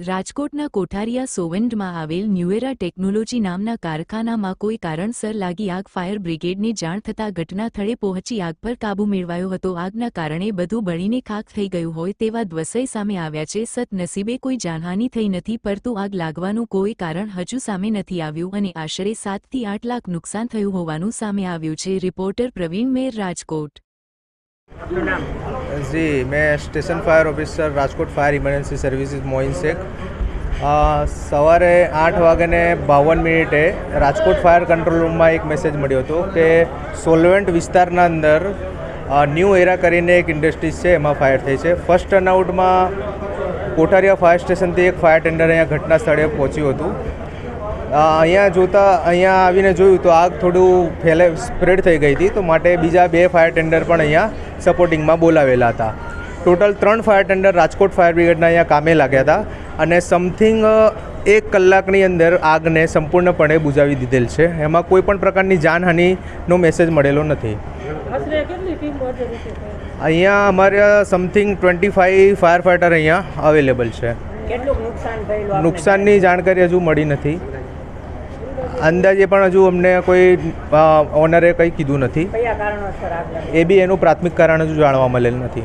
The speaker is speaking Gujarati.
રાજકોટના કોઠારિયા સોવેન્ડમાં આવેલ ન્યુએરા ટેકનોલોજી નામના કારખાનામાં કોઈ કારણસર લાગી આગ ફાયર બ્રિગેડને જાણ થતાં ઘટના સ્થળે પહોંચી આગ પર કાબૂ મેળવાયો હતો. આગના કારણે બધું બળીને ખાખ થઈ ગયું હોય તેવા દ્વસય સામે આવ્યા છે. સદનસીબે કોઈ જાનહાની થઈ નથી, પરંતુ આગ લાગવાનું કોઈ કારણ હજુ સામે નથી આવ્યું અને આશરે સાતથી આઠ લાખ નુકસાન થયું હોવાનું સામે આવ્યું છે. રિપોર્ટર પ્રવીણ મેર રાજકોટ. જી, મેં station fire officer, Rajkot fire emergency services, Moin Shaikh. સવારે આઠ વાગ્યાને બાવન મિનિટે રાજકોટ ફાયર કંટ્રોલ રૂમમાં એક મેસેજ મળ્યો હતો કે સોલવેન્ટ વિસ્તારના અંદર ન્યૂ એરા કરીને એક ઇન્ડસ્ટ્રીઝ છે, એમાં ફાયર થઈ છે. ફર્સ્ટ ટર્નઆઉટમાં કોઠારિયા ફાયર સ્ટેશનથી એક ફાયર ટેન્ડર અહીંયા ઘટના સ્થળે પહોંચ્યું હતું. અહીંયા જોતા અહીંયા આવીને જોયું તો આગ થોડું ફેલે સ્પ્રેડ થઈ ગઈ હતી તો માટે બીજા બે ફાયર ટેન્ડર પણ અહીંયા સપોર્ટિંગમાં બોલાવેલા હતા. ટોટલ ત્રણ ફાયર ટેન્ડર રાજકોટ ફાયર બ્રિગેડના અહીંયા કામે લાગ્યા હતા અને સમથિંગ એક કલાકની અંદર આગને સંપૂર્ણપણે બુજાવી દીધેલ છે. એમાં કોઈ પણ પ્રકારની જાનહાનિનો મેસેજ મળેલો નથી. અહીંયા અમારે something twenty five fire fighter અહીંયા અવેલેબલ છે? નુકસાનની જાણકારી હજુ મળી નથી. અંદાજે પણ હજુ અમને કોઈ ઓનરે કંઈ કીધું નથી. એ બી એનું પ્રાથમિક કારણ હજુ જાણવા મળેલ નથી.